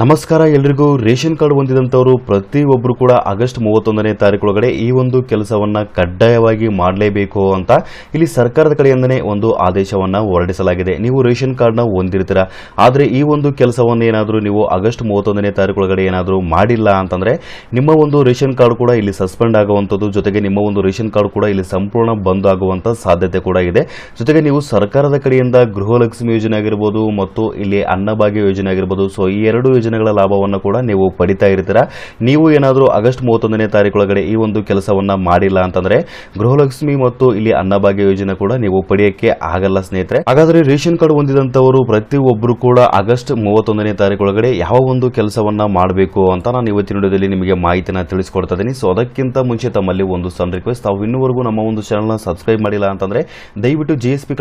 ನಮಸ್ಕಾರ, ಎಲ್ರಿಗೂ ration card ಹೊಂದಿದಂಥವರು ಪ್ರತಿಯೊಬ್ಬರು ಕೂಡ ಆಗಸ್ಟ್ ಮೂವತ್ತೊಂದನೇ ತಾರೀಕೊಳಗಡೆ ಈ ಒಂದು ಕೆಲಸವನ್ನ ಕಡ್ಡಾಯವಾಗಿ ಮಾಡಲೇಬೇಕು ಅಂತ ಇಲ್ಲಿ ಸರ್ಕಾರದ ಕಡೆಯಿಂದನೇ ಒಂದು ಆದೇಶವನ್ನ ಹೊರಡಿಸಲಾಗಿದೆ. ನೀವು ರೇಷನ್ ಕಾರ್ಡ್ನ ಹೊಂದಿರ್ತೀರಾ? ಆದರೆ ಈ ಒಂದು ಕೆಲಸವನ್ನು ಏನಾದರೂ ನೀವು ಆಗಸ್ಟ್ ಮೂವತ್ತೊಂದನೇ ತಾರೀಕೊಳಗಡೆ ಏನಾದರೂ ಮಾಡಿಲ್ಲ ಅಂತಂದ್ರೆ ನಿಮ್ಮ ಒಂದು ರೇಷನ್ ಕಾರ್ಡ್ ಕೂಡ ಇಲ್ಲಿ ಸಸ್ಪೆಂಡ್ ಆಗುವಂಥದ್ದು, ಜೊತೆಗೆ ನಿಮ್ಮ ಒಂದು ರೇಷನ್ ಕಾರ್ಡ್ ಕೂಡ ಇಲ್ಲಿ ಸಂಪೂರ್ಣ ಬಂದ್ ಆಗುವಂಥ ಸಾಧ್ಯತೆ ಕೂಡ ಇದೆ. ಜೊತೆಗೆ ನೀವು ಸರ್ಕಾರದ ಕಡೆಯಿಂದ ಗೃಹಲಕ್ಷ್ಮಿ ಯೋಜನೆ ಆಗಿರ್ಬೋದು ಮತ್ತು ಇಲ್ಲಿ ಅನ್ನಭಾಗ್ಯ ಯೋಜನೆ ಆಗಿರ್ಬೋದು, ಸೊ ಈ ಎರಡು ಯೋಜನೆಗಳ ಲಾಭವನ್ನು ಕೂಡ ನೀವು ಪಡಿತಾ ಇರ್ತೀರಾ? ನೀವು ಏನಾದರೂ ಆಗಸ್ಟ್ ಮೂವತ್ತೊಂದನೇ ತಾರೀಕೊಳಗಡೆ ಈ ಒಂದು ಕೆಲಸವನ್ನ ಮಾಡಿಲ್ಲ ಅಂತಂದ್ರೆ ಗೃಹಲಕ್ಷ್ಮಿ ಮತ್ತು ಇಲ್ಲಿ ಅನ್ನಭಾಗ್ಯ ಯೋಜನೆ ಕೂಡ ನೀವು ಪಡೆಯಕ್ಕೆ ಆಗಲ್ಲ ಸ್ನೇಹಿತರೆ. ಹಾಗಾದ್ರೆ ರೇಷನ್ ಕಾರ್ಡ್ ಹೊಂದಿದಂತವರು ಪ್ರತಿಯೊಬ್ಬರು ಕೂಡ ಆಗಸ್ಟ್ ಮೂವತ್ತೊಂದನೇ ತಾರೀಕೊಳಗಡೆ ಯಾವ ಒಂದು ಕೆಲಸವನ್ನ ಮಾಡಬೇಕು ಅಂತ ನಾನು ಇವತ್ತಿನ ವಿಡಿಯೋದಲ್ಲಿ ನಿಮಗೆ ಮಾಹಿತಿನ ತಿಳಿಸ್ಕೊಡ್ತಾ ಇದ್ದೀನಿ. ಸೊ ಅದಕ್ಕಿಂತ ಮುಂಚೆ ತಮ್ಮಲ್ಲಿ ಒಂದು ಸಣ್ಣ ರಿಕ್ವೆಸ್ಟ್ ತಾವು ಇನ್ನೂವರೆಗೂ ನಮ್ಮ ಒಂದು ಚಾನಲ್ನ ಸಬ್ಸ್ಕ್ರೈಬ್ ಮಾಡಿಲ್ಲ ಅಂತಂದ್ರೆ ದಯವಿಟ್ಟು ಜಿ ಎಸ್ ಪಿ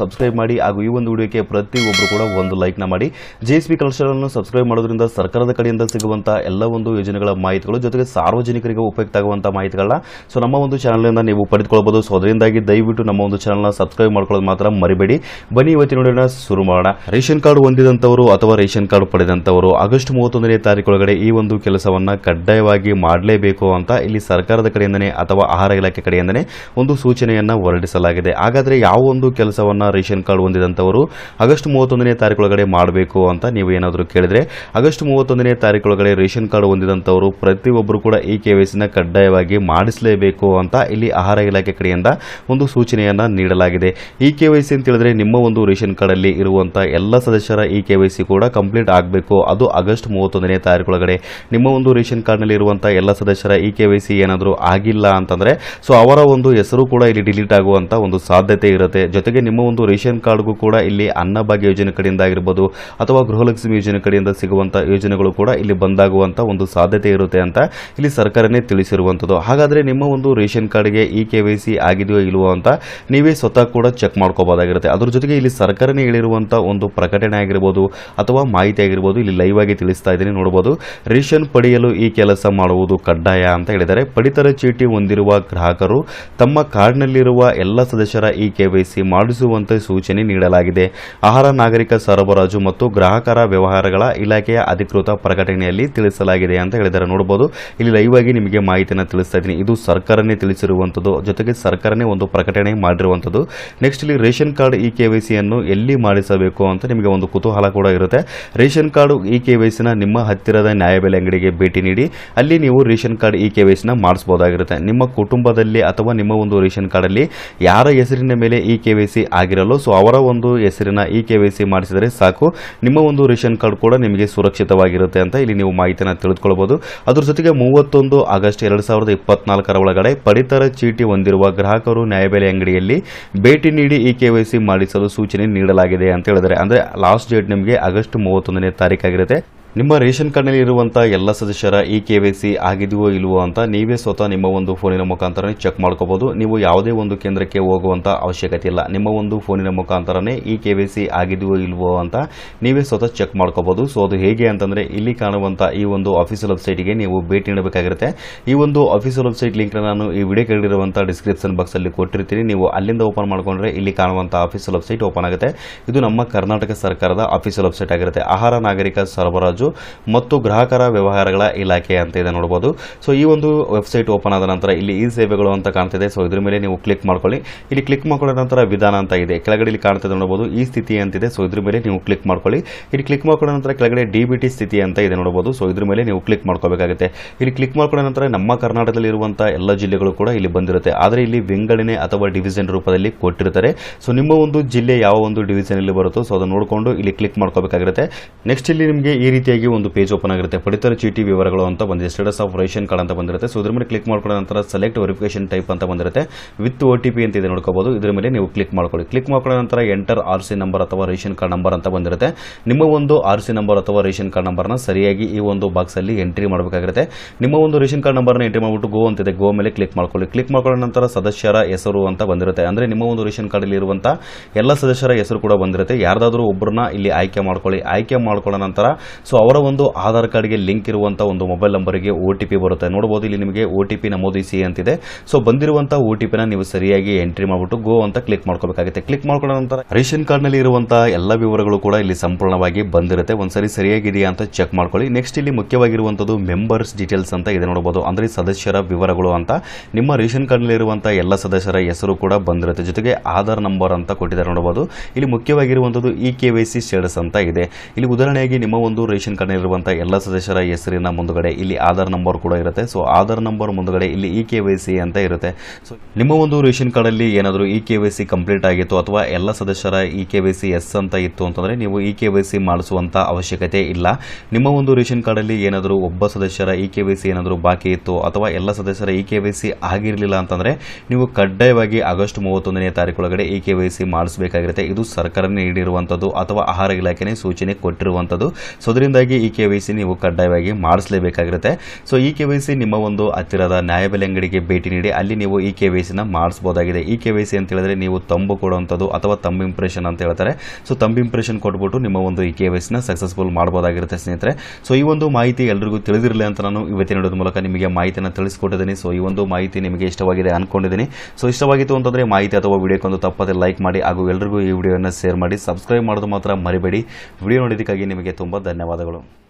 ಸಬ್ಸ್ಕ್ರೈಬ್ ಮಾಡಿ ಹಾಗೂ ಈ ಒಂದು ವಿಡಿಯೋಕ್ಕೆ ಪ್ರತಿಯೊಬ್ಬರು ಕೂಡ ಒಂದು ಲೈಕ್ನ ಮಾಡಿ. G S P colour subscribe ಮಾಡೋದ್ರಿಂದ ಸರ್ಕಾರದ ಕಡೆಯಿಂದ ಸಿಗುವಂಥ ಎಲ್ಲ ಒಂದು ಯೋಜನೆಗಳ ಮಾಹಿತಿಗಳು ಜೊತೆಗೆ ಸಾರ್ವಜನಿಕರಿಗೆ ಉಪಯುಕ್ತ ಆಗುವಂಥ ಮಾಹಿತಿಗಳನ್ನ ಸೊ ನಮ್ಮ ಒಂದು ಚಾನಲ್ನಿಂದ ನೀವು ಪಡೆದುಕೊಳ್ಬೋದು ಸೊ ಅದರಿಂದಾಗಿ ದಯವಿಟ್ಟು ನಮ್ಮ ಒಂದು ಚಾನಲ್ನ ಸಬ್ಸ್ಕ್ರೈಬ್ ಮಾಡ್ಕೊಳ್ಳೋದು ಮಾತ್ರ ಮರಿಬೇಡಿ. ಬನ್ನಿ ಇವತ್ತಿನ ನೋಡೋಣ ಶುರು ಮಾಡೋಣ. ರೇಷನ್ ಕಾರ್ಡ್ ಹೊಂದಿದಂಥವರು ಅಥವಾ ರೇಷನ್ ಕಾರ್ಡ್ ಪಡೆದಂಥವರು ಆಗಸ್ಟ್ ಮೂವತ್ತೊಂದನೇ ತಾರೀಕೊಳಗಡೆ ಈ ಒಂದು ಕೆಲಸವನ್ನ ಕಡ್ಡಾಯವಾಗಿ ಮಾಡಲೇಬೇಕು ಅಂತ ಇಲ್ಲಿ ಸರ್ಕಾರದ ಕಡೆಯಿಂದನೇ ಅಥವಾ ಆಹಾರ ಇಲಾಖೆ ಕಡೆಯಿಂದನೇ ಒಂದು ಸೂಚನೆಯನ್ನ ಹೊರಡಿಸಲಾಗಿದೆ. ಹಾಗಾದ್ರೆ ಯಾವ ಒಂದು ಕೆಲಸವನ್ನ ರೇಷನ್ ಕಾರ್ಡ್ ಹೊಂದಿದಂಥವರು ಆಗಸ್ಟ್ ಮೂವತ್ತೊಂದನೇ ತಾರೀಕೊಳಗಡೆ ಮಾಡಬೇಕು ಅಂತ ನೀವು ಏನಾದರೂ ಕೇಳಿದ್ರೆ ಆಗಸ್ಟ್ ಮೂವತ್ತೊಂದನೇ ತಾರೀಕೊಳಗಡೆ ರೇಷನ್ ಕಾರ್ಡ್ ಹೊಂದಿದಂಥವರು ಪ್ರತಿಯೊಬ್ಬರು ಕೂಡ ಈ ಕೆ ನ ಕಡ್ಡಾಯವಾಗಿ ಮಾಡಿಸಲೇಬೇಕು ಅಂತ ಇಲ್ಲಿ ಆಹಾರ ಇಲಾಖೆ ಕಡೆಯಿಂದ ಒಂದು ಸೂಚನೆಯನ್ನ ನೀಡಲಾಗಿದೆ. ಈ ಕೆ ಅಂತ ಹೇಳಿದ್ರೆ ನಿಮ್ಮ ಒಂದು ರೇಷನ್ ಕಾರ್ಡ್ ಅಲ್ಲಿ ಇರುವಂತಹ ಎಲ್ಲ ಸದಸ್ಯರ ಈ ಕೆ ಕೂಡ ಕಂಪ್ಲೀಟ್ ಆಗಬೇಕು. ಅದು ಆಗಸ್ಟ್ ಮೂವತ್ತೊಂದನೇ ತಾರೀಕೊಳಗಡೆ ನಿಮ್ಮ ಒಂದು ರೇಷನ್ ಕಾರ್ಡ್ನಲ್ಲಿ ಇರುವಂತಹ ಎಲ್ಲ ಸದಸ್ಯರ ಈ ಕೆ ಏನಾದರೂ ಆಗಿಲ್ಲ ಅಂತಂದ್ರೆ ಸೊ ಅವರ ಒಂದು ಹೆಸರು ಕೂಡ ಇಲ್ಲಿ ಡಿಲೀಟ್ ಆಗುವಂತ ಒಂದು ಸಾಧ್ಯತೆ ಇರುತ್ತೆ. ಜೊತೆಗೆ ನಿಮ್ಮ ಒಂದು ರೇಷನ್ ಕಾರ್ಡ್ಗೂ ಕೂಡ ಇಲ್ಲಿ ಅನ್ನಭಾಗ್ಯ ಯೋಜನೆ ಕಡೆಯಿಂದ ಆಗಿರ್ಬೋದು ಅಥವಾ ಗೃಹಲಕ್ಷ್ಮಿ ಯೋಜನೆ ಕಡೆಯಿಂದ ಸಿಗುವಂತ ಯೋಜನೆಗಳು ಕೂಡ ಇಲ್ಲಿ ಬಂದಾಗುವಂತ ಒಂದು ಸಾಧ್ಯತೆ ಇರುತ್ತೆ ಅಂತ ಇಲ್ಲಿ ಸರ್ಕಾರನೇ ತಿಳಿಸಿರುವಂತದ್ದು. ಹಾಗಾದ್ರೆ ನಿಮ್ಮ ಒಂದು ರೇಷನ್ ಕಾರ್ಡ್ಗೆ ಇ ಕೆ ಆಗಿದೆಯೋ ಇಲ್ವೋ ಅಂತ ನೀವೇ ಸ್ವತಃ ಕೂಡ ಚೆಕ್ ಮಾಡ್ಕೋಬಹುದಾಗಿರುತ್ತೆ. ಅದ್ರ ಜೊತೆಗೆ ಇಲ್ಲಿ ಸರ್ಕಾರನೇ ಹೇಳಿರುವಂತಹ ಒಂದು ಪ್ರಕಟಣೆ ಆಗಿರ್ಬೋದು ಅಥವಾ ಮಾಹಿತಿ ಆಗಿರ್ಬೋದು ಇಲ್ಲಿ ಲೈವ್ ಆಗಿ ತಿಳಿಸ್ತಾ ಇದ್ದೀನಿ ನೋಡಬಹುದು ರೇಷನ್ ಪಡೆಯಲು ಈ ಕೆಲಸ ಮಾಡುವುದು ಕಡ್ಡಾಯ ಅಂತ ಹೇಳಿದರೆ ಪಡಿತರ ಚೀಟಿ ಹೊಂದಿರುವ ಗ್ರಾಹಕರು ತಮ್ಮ ಕಾರ್ಡ್ನಲ್ಲಿರುವ ಎಲ್ಲ ಸದಸ್ಯರ ಇ ಕೆವೈಸಿ ಮಾಡಿಸುವಂತೆ ಸೂಚನೆ ನೀಡಲಾಗಿದೆ. ಆಹಾರ, ನಾಗರಿಕ ಸರಬರಾಜು ಮತ್ತು ಗ್ರಾಹಕರ ವ್ಯವಹಾರಗಳ ಇಲಾಖೆಯ ಅಧಿಕೃತ ಪ್ರಕಟಣೆಯಲ್ಲಿ ತಿಳಿಸಲಾಗಿದೆ ಅಂತ ಹೇಳಿದರೆ ನೋಡಬಹುದು ಇಲ್ಲಿ ಲೈವ್ ಆಗಿ ನಿಮಗೆ ಮಾಹಿತಿಯನ್ನು ತಿಳಿಸ್ತಾ ಇದ್ದೀನಿ. ಇದು ಸರ್ಕಾರನೇ ತಿಳಿಸಿರುವಂಥದ್ದು ಜೊತೆಗೆ ಸರ್ಕಾರನೇ ಒಂದು ಪ್ರಕಟಣೆ ಮಾಡಿರುವಂಥದ್ದು ನೆಕ್ಸ್ಟ್ ಇಲ್ಲಿ ರೇಷನ್ ಕಾರ್ಡ್ ಇ ಕೆ ಎಲ್ಲಿ ಮಾಡಿಸಬೇಕು ಅಂತ ನಿಮಗೆ ಒಂದು ಕುತೂಹಲ ಕೂಡ ಇರುತ್ತೆ. ರೇಷನ್ ಕಾರ್ಡ್ ಇ ಕೆ ನಿಮ್ಮ ಹತ್ತಿರದ ನ್ಯಾಯಬೆಲೆ ಅಂಗಡಿಗೆ ಭೇಟಿ ನೀಡಿ, ಅಲ್ಲಿ ನೀವು ರೇಷನ್ ಕಾರ್ಡ್ ಇ ಕೆ ನ ಮಾಡಿಸಬಹುದಾಗಿರುತ್ತೆ. ನಿಮ್ಮ ಕುಟುಂಬದಲ್ಲಿ ಅಥವಾ ನಿಮ್ಮ ಒಂದು ರೇಷನ್ ಕಾರ್ಡ್ ಅಲ್ಲಿ ಯಾರ ಹೆಸರಿನ ಮೇಲೆ ಇ ಕೆ ವೈ ಸಿ ಅವರ ಒಂದು ಹೆಸರಿನ ಇ ಕೆ ವೈ ಮಾಡಿಸಿದರೆ ಸಾಕು. ನಿಮ್ಮ ಒಂದು ರೇಷನ್ ಕಾರ್ಡ್ ಕೂಡ ನಿಮಗೆ ಸುರಕ್ಷಿತವಾಗಿರುತ್ತೆ ಅಂತ ಇಲ್ಲಿ ನೀವು ಮಾಹಿತಿಯನ್ನು ತಿಳಿದುಕೊಳ್ಬಹುದು ಅದ್ರ ಜೊತೆಗೆ ಮೂವತ್ತೊಂದು ಆಗಸ್ಟ್ ಎರಡು ಸಾವಿರದ ಇಪ್ಪತ್ನಾಲ್ಕರ ಒಳಗಡೆ ಪಡಿತರ ಚೀಟಿ ಹೊಂದಿರುವ ಗ್ರಾಹಕರು ನ್ಯಾಯಬೆಲೆ ಅಂಗಡಿಯಲ್ಲಿ ಭೇಟಿ ನೀಡಿ ಈ ಕೆ ವೈ ಮಾಡಿಸಲು ಸೂಚನೆ ನೀಡಲಾಗಿದೆ ಅಂತ ಹೇಳಿದರೆ ಅಂದ್ರೆ ಲಾಸ್ಟ್ ಡೇಟ್ ನಿಮಗೆ ಆಗಸ್ಟ್ ಮೂವತ್ತೊಂದನೇ ತಾರೀಕಾಗಿರುತ್ತೆ ನಿಮ್ಮ ರೇಷನ್ ಕಾರ್ಡ್ನಲ್ಲಿ ಇರುವಂಥ ಎಲ್ಲ ಸದಸ್ಯರ ಈ ಕೆ ವೈ ಸಿ ಆಗಿದೆಯೋ ಇಲ್ವೋ ಅಂತ ನೀವೇ ಸ್ವತಃ ನಿಮ್ಮ ಒಂದು ಫೋನಿನ ಮುಖಾಂತರನೇ ಚೆಕ್ ಮಾಡ್ಕೋಬೋದು. ನೀವು ಯಾವುದೇ ಒಂದು ಕೇಂದ್ರಕ್ಕೆ ಹೋಗುವಂಥ ಅವಶ್ಯಕತೆ ಇಲ್ಲ. ನಿಮ್ಮ ಒಂದು ಫೋನಿನ ಮುಖಾಂತರನೇ ಈ ಕೆ ವೈ ಸಿ ಆಗಿದೆಯೋ ಇಲ್ವೋ ಅಂತ ನೀವೇ ಸ್ವತಃ ಚೆಕ್ ಮಾಡ್ಕೋಬೋದು. ಸೊ ಅದು ಹೇಗೆ ಅಂತಂದರೆ ಇಲ್ಲಿ ಕಾಣುವಂಥ ಈ ಒಂದು ಅಫಿಷಿಯಲ್ ವೆಬ್ಸೈಟ್ಗೆ ನೀವು ಭೇಟಿ ನೀಡಬೇಕಾಗಿರುತ್ತೆ. ಈ ಒಂದು ಅಫಿಷಿಯಲ್ ವೆಬ್ಸೈಟ್ ಲಿಂಕ್ ನಾನು ಈ ವಿಡಿಯೋ ಕೇಳಿರುವಂಥ ಡಿಸ್ಕ್ರಿಪ್ಷನ್ ಬಾಕ್ಸ್ ಅಲ್ಲಿ ಕೊಟ್ಟಿರ್ತೀನಿ. ನೀವು ಅಲ್ಲಿಂದ ಓಪನ್ ಮಾಡ್ಕೊಂಡ್ರೆ ಇಲ್ಲಿ ಕಾಣುವಂಥ ಅಫಿಷಿಯಲ್ ವೆಬ್ಸೈಟ್ ಓಪನ್ ಆಗುತ್ತೆ. ಇದು ನಮ್ಮ ಕರ್ನಾಟಕ ಸರ್ಕಾರದ ಅಫಿಷಿಯಲ್ ವೆಬ್ಸೈಟ್ ಆಗಿರುತ್ತೆ. ಆಹಾರ ನಾಗರಿಕ ಸರಬರಾಜು ಮತ್ತು ಗ್ರಾಹಕರ ವ್ಯವಹಾರಗಳ ಇಲಾಖೆ ಅಂತ ಇದೆ ನೋಡಬಹುದು ಸೊ ಈ ಒಂದು ವೆಬ್ಸೈಟ್ ಓಪನ್ ಆದ ನಂತರ ಇಲ್ಲಿ ಈ ಸೇವೆಗಳು ಅಂತ ಕಾಣ್ತಿದೆ. ಸೊ ಇದ್ರ ಮೇಲೆ ನೀವು ಕ್ಲಿಕ್ ಮಾಡ್ಕೊಳ್ಳಿ. ಇಲ್ಲಿ ಕ್ಲಿಕ್ ಮಾಡ್ಕೊಳ್ಳೋ ನಂತರ ವಿಧಾನ ಅಂತ ಇದೆ. ಕೆಳಗಡೆ ಇಲ್ಲಿ ಕಾಣ್ತಿದೆ ನೋಡಬಹುದು ಈ ಸ್ಥಿತಿ ಅಂತಿದೆ. ಸೊ ಇದ್ರ ಮೇಲೆ ನೀವು ಕ್ಲಿಕ್ ಮಾಡ್ಕೊಳ್ಳಿ. ಇಲ್ಲಿ ಕ್ಲಿಕ್ ಮಾಡ್ಕೊಳ್ಳೋ ನಂತರ ಕೆಳಗಡೆ ಡಿ ಸ್ಥಿತಿ ಅಂತ ಇದೆ ನೋಡಬಹುದು ಸೊ ಇದ್ರ ಮೇಲೆ ನೀವು ಕ್ಲಿಕ್ ಮಾಡ್ಕೋಬೇಕಾಗುತ್ತೆ. ಇಲ್ಲಿ ಕ್ಲಿಕ್ ಮಾಡ್ಕೊಂಡ ನಂತರ ನಮ್ಮ ಕರ್ನಾಟಕದಲ್ಲಿ ಇರುವಂತಹ ಎಲ್ಲ ಜಿಲ್ಲೆಗಳು ಕೂಡ ಇಲ್ಲಿ ಬಂದಿರುತ್ತೆ. ಆದರೆ ಇಲ್ಲಿ ವಿಂಗಡಣೆ ಅಥವಾ ಡಿವಿಷನ್ ರೂಪದಲ್ಲಿ ಕೊಟ್ಟಿರ್ತಾರೆ. ಸೊ ನಿಮ್ಮ ಒಂದು ಜಿಲ್ಲೆ ಯಾವ ಒಂದು ಡಿವಿಷನ್ ಅಲ್ಲಿ ಬರುತ್ತೋ ಸೊ ಅದನ್ನು ನೋಡಿಕೊಂಡು ಇಲ್ಲಿ ಕ್ಲಿಕ್ ಮಾಡ್ಕೋಬೇಕಾಗಿರುತ್ತೆ. ನೆಕ್ಸ್ಟ್ ಇಲ್ಲಿ ನಿಮಗೆ ಈ ರೀತಿಯಾಗಿ ಒಂದು ಪೇಜ್ ಓಪನ್ ಆಗಿರುತ್ತೆ. ಪಡಿತರ ಚೀಟಿ ವಿವರಗಳು ಅಂತ ಬಂದಿದೆ. ಸ್ಟೇಟಸ್ ಆಫ್ ರೇಷನ್ ಕಾರ್ಡ್ ಅಂತ ಬಂದಿರುತ್ತೆ. ಸೊ ಇದ್ರ ಮೇಲೆ ಕ್ಲಿಕ್ ಮಾಡ್ಕೊಂಡ ನಂತರ ಸೆಲೆಕ್ಟ್ ವೆರಿಫಿಕೇಶನ್ ಟೈಪ್ ಅಂತ ಬಂದಿರುತ್ತೆ. ವಿತ್ ಒ ಅಂತ ಇದೆ ನೋಡ್ಕೋಬಹುದು ಇದ್ರ ಮೇಲೆ ನೀವು ಕ್ಲಿಕ್ ಮಾಡ್ಕೊಳ್ಳಿ. ಕ್ಲಿಕ್ ಮಾಡ್ಕೊಂಡ ನಂತರ ಎಂಟರ್ ಆರ್ ಸಿ ನಂಬರ್ ಅಥವಾ ರೇಷನ್ ಕಾರ್ಡ್ ನಂಬರ್ ಅಂತ ಬಂದಿರುತ್ತೆ. ನಿಮ್ಮ ಒಂದು ಆರ್ ಸಿ ನಂಬರ್ ಅಥವಾ ರೇಷನ್ ಕಾರ್ಡ್ ನಂಬರ್ನ ಸರಿಯಾಗಿ ಈ ಒಂದು ಬಾಕ್ಸ್ ಅಲ್ಲಿ ಎಂಟ್ರಿ ಮಾಡಬೇಕಾಗಿರುತ್ತೆ. ನಿಮ್ಮ ಒಂದು ರೇಷನ್ ಕಾರ್ಡ್ ನಂಬರ್ನ ಎಂಟ್ರಿ ಮಾಡಿಬಿಟ್ಟು ಗೋ ಅಂತಿದೆ. ಗೋ ಮೇಲೆ ಕ್ಲಿಕ್ ಮಾಡ್ಕೊಳ್ಳಿ. ಕ್ಲಿಕ್ ಮಾಡ್ಕೊಂಡ ನಂತರ ಸದಸ್ಯರ ಹೆಸರು ಅಂತ ಬಂದಿರುತ್ತೆ. ಅಂದ್ರೆ ನಿಮ್ಮ ಒಂದು ರೇಷನ್ ಕಾರ್ಡ್ ಅಲ್ಲಿ ಇರುವಂತಹ ಎಲ್ಲ ಸದಸ್ಯರ ಹೆಸರು ಕೂಡ ಬಂದಿರುತ್ತೆ. ಯಾರ್ದಾದ್ರೂ ಒಬ್ಬರನ್ನ ಇಲ್ಲಿ ಆಯ್ಕೆ ಮಾಡ್ಕೊಳ್ಳಿ. ಆಯ್ಕೆ ಮಾಡ್ಕೊಂಡ ನಂತರ ಸೊ ಅವರ ಒಂದು ಆಧಾರ್ ಕಾರ್ಡ್ಗೆ ಲಿಂಕ್ ಇರುವಂತಹ ಒಂದು ಮೊಬೈಲ್ ನಂಬರ್ಗೆ ಒ ಟಿ ಬರುತ್ತೆ. ನೋಡಬಹುದು ಇಲ್ಲಿ ನಿಮಗೆ ಒ ಟಿ ಪಿ ನಮೂದಿಸಿ ಅಂತಿದೆ. ಸೊ ಬಂದಿರುವಂತಹ ಒ ಟಿ ಪಿನ ನೀವು ಸರಿಯಾಗಿ ಎಂಟ್ರಿ ಮಾಡಿಬಿಟ್ಟು ಗೋ ಅಂತ ಕ್ಲಿಕ್ ಮಾಡ್ಕೋಬೇಕಾಗುತ್ತೆ ಕ್ಲಿಕ್ ಮಾಡ್ಕೊಂಡ ನಂತರ ರೇಷನ್ ಕಾರ್ಡ್ನಲ್ಲಿ ಇರುವಂತಹ ಎಲ್ಲ ವಿವರಗಳು ಕೂಡ ಇಲ್ಲಿ ಸಂಪೂರ್ಣವಾಗಿ ಬಂದಿರುತ್ತೆ. ಒಂದ್ಸರಿ ಸರಿಯಾಗಿದೆಯಾ ಅಂತ ಚೆಕ್ ಮಾಡ್ಕೊಳ್ಳಿ. ನೆಕ್ಸ್ಟ್ ಇಲ್ಲಿ ಮುಖ್ಯವಾಗಿರುವಂತದ್ದು ಮೆಂಬರ್ಸ್ ಡೀಟೇಲ್ಸ್ ಅಂತ ಇದೆ ನೋಡಬಹುದು ಅಂದ್ರೆ ಸದಸ್ಯರ ವಿವರಗಳು ಅಂತ. ನಿಮ್ಮ ರೇಷನ್ ಕಾರ್ಡ್ನಲ್ಲಿ ಇರುವಂತಹ ಎಲ್ಲ ಸದಸ್ಯರ ಹೆಸರು ಕೂಡ ಬಂದಿರುತ್ತೆ. ಜೊತೆಗೆ ಆಧಾರ್ ನಂಬರ್ ಅಂತ ಕೊಟ್ಟಿದ್ದಾರೆ ನೋಡಬಹುದು ಇಲ್ಲಿ ಮುಖ್ಯವಾಗಿರುವಂತದ್ದು E K Y C status ಅಂತ ಇದೆ. ಇಲ್ಲಿ ಉದಾಹರಣೆಯಾಗಿ ನಿಮ್ಮ ಒಂದು ರೇಷನ್ ಕಾರ್ಡ್ನಲ್ಲಿರುವಂತಹ ಎಲ್ಲ ಸದಸ್ಯರ ಹೆಸರಿನ ಮುಂದುಗಡೆ ಇಲ್ಲಿ ಆಧಾರ್ ನಂಬರ್ ಕೂಡ ಇರುತ್ತೆ. ಸೊ ಆಧಾರ್ ನಂಬರ್ ಮುಂದುಗಡೆ ಇಲ್ಲಿ ಇ ಅಂತ ಇರುತ್ತೆ. ಸೊ ನಿಮ್ಮ ಒಂದು ರೇಷನ್ ಕಾರ್ಡ್ ಅಲ್ಲಿ ಏನಾದರೂ ಇ ಕೆ ಕಂಪ್ಲೀಟ್ ಆಗಿತ್ತು ಅಥವಾ ಎಲ್ಲ ಸದಸ್ಯರ ಇ ಕೆ ಎಸ್ ಅಂತ ಇತ್ತು ಅಂತಂದರೆ ನೀವು ಇ ಕೆ ಅವಶ್ಯಕತೆ ಇಲ್ಲ. ನಿಮ್ಮ ಒಂದು ರೇಷನ್ ಕಾರ್ಡಲ್ಲಿ ಏನಾದರೂ ಒಬ್ಬ ಸದಸ್ಯರ ಇ ಕೆ ಏನಾದರೂ ಬಾಕಿ ಇತ್ತು ಅಥವಾ ಎಲ್ಲ ಸದಸ್ಯರ ಇ ಕೆ ಆಗಿರಲಿಲ್ಲ ಅಂತಂದರೆ ನೀವು ಕಡ್ಡಾಯವಾಗಿ ಆಗಸ್ಟ್ ಮೂವತ್ತೊಂದನೇ ತಾರೀಕೊಳಗಡೆ ಇ ಕೆ ಸಿ ಮಾಡಿಸಬೇಕಾಗಿರುತ್ತೆ. ಇದು ಸರ್ಕಾರ ನೀಡಿರುವಂಥದ್ದು ಅಥವಾ ಆಹಾರ ಇಲಾಖೆನೇ ಸೂಚನೆ ಕೊಟ್ಟಿರುವಂಥದ್ದು ಸೊ ಅದರಿಂದಾಗಿ ಈ ಕೆ ವೈ ಸಿ ನೀವು ಕಡ್ಡಾಯವಾಗಿ ಮಾಡಿಸಲೇಬೇಕಾಗಿರುತ್ತೆ. So E K Y C ನಿಮ್ಮ ಒಂದು ಹತ್ತಿರದ ನ್ಯಾಯಬೆಲೆ ಅಂಗಡಿಗೆ ಭೇಟಿ ನೀಡಿ, ಅಲ್ಲಿ ನೀವು ಈ ಕೆ ವೈ ಸಿನ ಮಾಡಿಸ್ಬೋದಾಗಿದೆ. ಈ ಕೆ ವೈ ಸಿ ಅಂತ ಹೇಳಿದ್ರೆ ನೀವು ತಂಬು ಕೊಡುವಂಥದ್ದು ಅಥವಾ ತಂಬ್ ಇಂಪ್ರೆಷನ್ ಅಂತ ಹೇಳ್ತಾರೆ. ಸೊ ತಂಬ್ ಇಂಪ್ರೆಷನ್ ಕೊಟ್ಬಿಟ್ಟು ನಿಮ್ಮ ಒಂದು ಇ ಕೆ ವೈ ಸಿನ ಸಕ್ಸಸ್ಫುಲ್ ಮಾಡ್ಬೋದಾಗಿರುತ್ತೆ, ಸ್ನೇಹಿತರೆ. ಸೊ ಈ ಒಂದು ಮಾಹಿತಿ ಎಲ್ರಿಗೂ ತಿಳಿದಿರಲಿ ಅಂತ ನಾನು ಇವತ್ತಿನ ಮೂಲಕ ನಿಮಗೆ ಮಾಹಿತಿಯನ್ನು ತಿಳಿಸ್ಕೊಟ್ಟಿದ್ದೀನಿ. ಸೊ ಈ ಒಂದು ಮಾಹಿತಿ ನಿಮಗೆ ಇಷ್ಟವಾಗಿದೆ ಅನ್ಕೊಂಡಿದ್ದೀನಿ. ಸೊ ಇಷ್ಟವಾಗಿತ್ತು ಅಂತಂದರೆ ಮಾಹಿತಿ ಅಥವಾ ವಿಡಿಯೋಕ್ಕೊಂದು ತಪ್ಪದೆ ಲೈಕ್ ಮಾಡಿ, ಹಾಗೂ ಎಲ್ರಿಗೂ ಈ ವಿಡಿಯೋನ ಶೇರ್ ಮಾಡಿ ಸಬ್ಸ್ಕ್ರೈಬ್ ಮಾಡೋದು ಮಾತ್ರ ಮರಿಬೇಡಿ. ವಿಡಿಯೋ ನೋಡಿದ್ದಕ್ಕಾಗಿ ನಿಮಗೆ ತುಂಬ ಧನ್ಯವಾದಗಳು